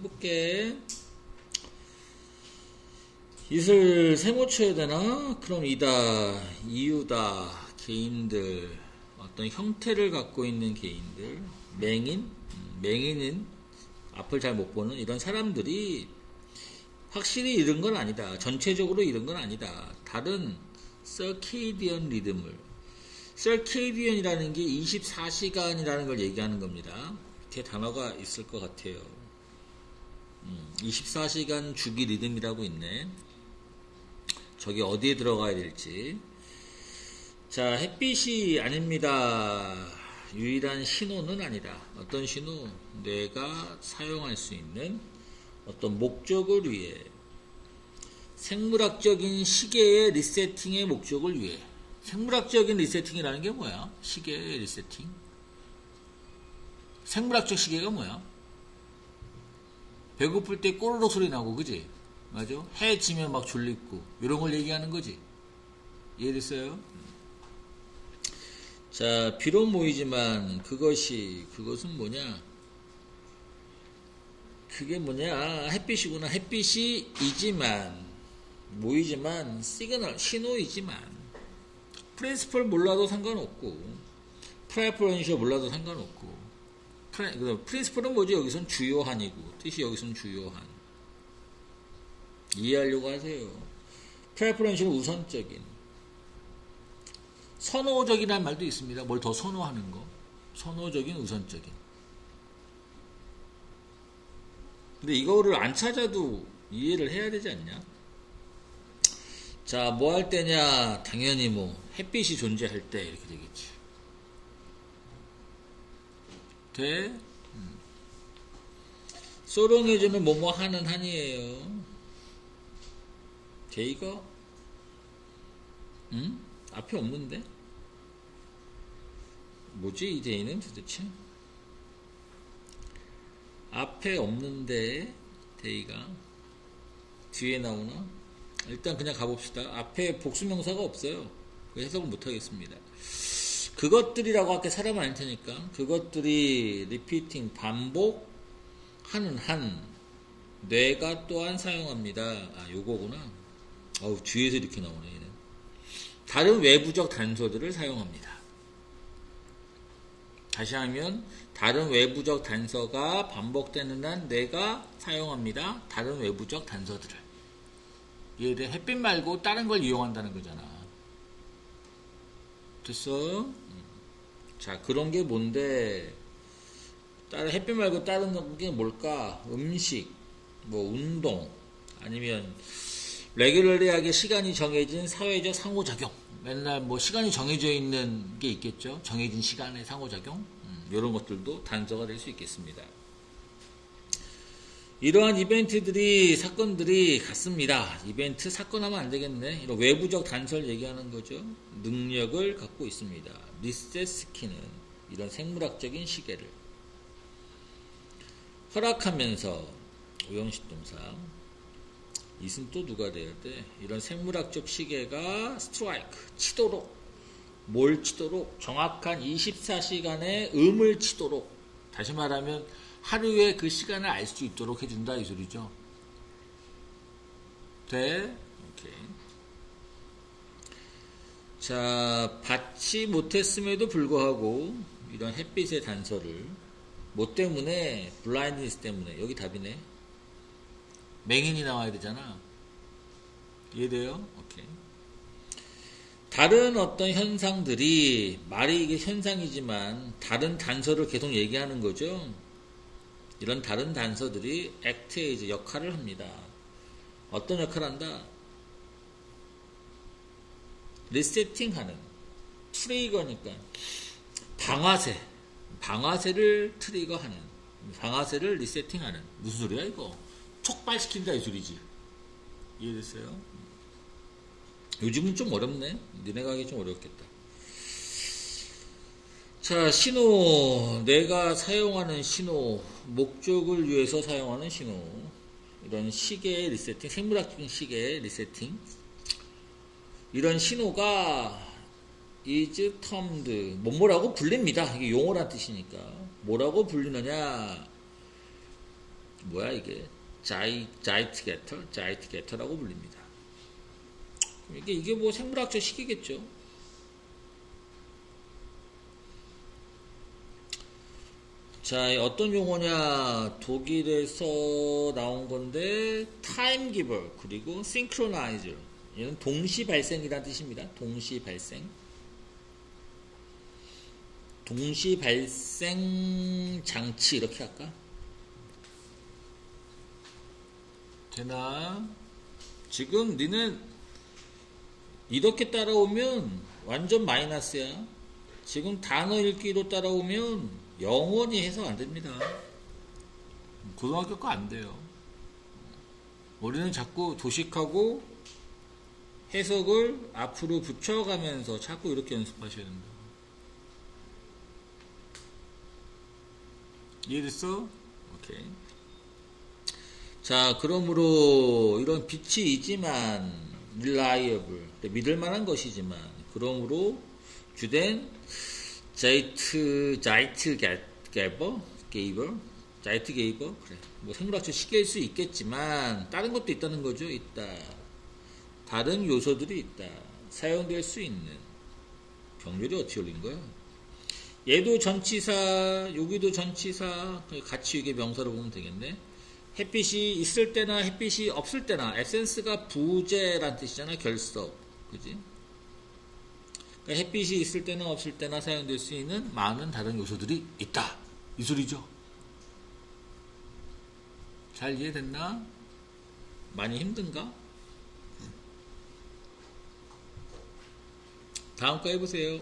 해볼게. 이슬 세모 쳐야 되나? 그럼 이다, 이유다, 개인들, 어떤 형태를 갖고 있는 개인들, 맹인, 음, 맹인은 앞을 잘 못 보는 이런 사람들이 확실히 이런 건 아니다. 전체적으로 이런 건 아니다. 다른 서케이디언 리듬을 서케이디언이라는 게 24시간이라는 걸 얘기하는 겁니다. 이렇게 단어가 있을 것 같아요. 음, 24시간 주기 리듬이라고 있네. 저기 어디에 들어가야 될지. 자, 햇빛이 아닙니다. 유일한 신호는 아니다. 어떤 신호? 뇌가 사용할 수 있는 어떤 목적을 위해 생물학적인 시계의 리세팅의 목적을 위해 생물학적인 리세팅이라는 게 뭐야? 시계의 리세팅? 생물학적 시계가 뭐야? 배고플 때 꼬르륵 소리 나고 그지? 맞아? 해 지면 막 졸리고 이런 걸 얘기하는 거지. 이해됐어요? 자, 비록 모이지만 그것이 그것은 뭐냐? 그게 뭐냐? 햇빛이구나. 햇빛이 이지만 모이지만 시그널 신호이지만 프린스플 몰라도 상관없고 프라이프런시어 몰라도 상관없고 프라, 프린스플은 뭐지? 여기선 주요한이고 뜻이 여기선 주요한 이해하려고 하세요. 프레퍼런시는 우선적인 선호적이라는 말도 있습니다. 뭘 더 선호하는 거. 선호적인 우선적인. 근데 이거를 안 찾아도 이해를 해야 되지 않냐? 자, 뭐 할 때냐? 당연히 뭐 햇빛이 존재할 때 이렇게 되겠지. 돼? 음. 소롱해주는 뭐뭐 하는 한이에요. 돼 이거? 응? 앞에 없는데? 뭐지 이 데이는 도대체? 앞에 없는데 데이가 뒤에 나오나? 일단 그냥 가봅시다. 앞에 복수명사가 없어요. 해석을 못하겠습니다. 그것들이라고 할게 사람은 아닐 테니까 그것들이 리피팅 반복하는 한 뇌가 또한 사용합니다. 아 요거구나. 어우 뒤에서 이렇게 나오네 얘는. 다른 외부적 단서들을 사용합니다. 다시 하면 다른 외부적 단서가 반복되는 한 뇌가 사용합니다. 다른 외부적 단서들을. 얘를 햇빛 말고 다른 걸 이용한다는 거잖아. 됐어? 자, 그런 게 뭔데? 다른 햇빛 말고 다른 게 뭘까? 음식, 뭐 운동, 아니면 레귤러리하게 시간이 정해진 사회적 상호작용. 맨날 뭐 시간이 정해져 있는 게 있겠죠. 정해진 시간의 상호작용. 음, 이런 것들도 단서가 될 수 있겠습니다. 이러한 이벤트들이 사건들이 같습니다. 이벤트 사건 하면 안 되겠네. 이런 외부적 단서를 얘기하는 거죠. 능력을 갖고 있습니다. 리세스키는 이런 생물학적인 시계를 허락하면서 오형식 동사 이승 또 누가 돼야 돼? 이런 생물학적 시계가 스트라이크 치도록 뭘 치도록 정확한 24시간의 음을 치도록 다시 말하면 하루에 그 시간을 알 수 있도록 해준다 이 소리죠. 돼? 오케이. 자, 받지 못했음에도 불구하고 이런 햇빛의 단서를 뭐 때문에 블라인드니스 때문에 여기 답이네. 맹인이 나와야 되잖아. 이해돼요? 오케이. 다른 어떤 현상들이 말이 이게 현상이지만 다른 단서를 계속 얘기하는 거죠. 이런 다른 단서들이 액트에 이제 역할을 합니다. 어떤 역할을 한다? 리세팅하는 트리거니까 방아쇠 방아쇠를 트리거하는 방아쇠를 리세팅하는 무슨 소리야 이거? 촉발시킨다 이 소리지. 이해됐어요? 요즘은 좀 어렵네. 니네가 하기 좀 어렵겠다. 자, 신호. 내가 사용하는 신호. 목적을 위해서 사용하는 신호. 이런 시계의 리세팅, 생물학적인 시계의 리세팅. 이런 신호가 is termed 뭐 뭐라고 불립니다. 이게 용어란 뜻이니까. 뭐라고 불리느냐? 뭐야 이게 자이 자이트 게터 자이트 게터라고 불립니다. 이게 이게 뭐 생물학적 식이겠죠. 자, 어떤 용어냐? 독일에서 나온 건데 타임 기버 그리고 싱크로나이저 얘는 동시 발생이라는 뜻입니다. 동시 발생. 동시 발생 장치 이렇게 할까? 되나? 지금 니는 이렇게 따라오면 완전 마이너스야. 지금 단어 읽기로 따라오면 영원히 해석 안 됩니다. 고등학교 거 안 돼요. 우리는 자꾸 도식하고 해석을 앞으로 붙여가면서 자꾸 이렇게 연습하셔야 된다. 이해됐어? 오케이. 자, 그러므로 이런 빛이이지만 reliable, 믿을 만한 것이지만 그러므로 주된 자이트 자이트 게- 게버? 게이버? 자이트 게이버? 그래. 뭐 생물학적 시계일 수 있겠지만 다른 것도 있다는 거죠 있다. 다른 요소들이 있다. 사용될 수 있는. 병렬이 어떻게 올린 거야? 얘도 전치사 여기도 전치사. 같이 이게 명사로 보면 되겠네. 햇빛이 있을 때나 햇빛이 없을 때나 에센스가 부재란 뜻이잖아 결석. 그지 그러니까 햇빛이 있을 때나 없을 때나 사용될 수 있는 많은 다른 요소들이 있다. 이 소리죠. 잘 이해됐나? 많이 힘든가? 다음 거 해보세요.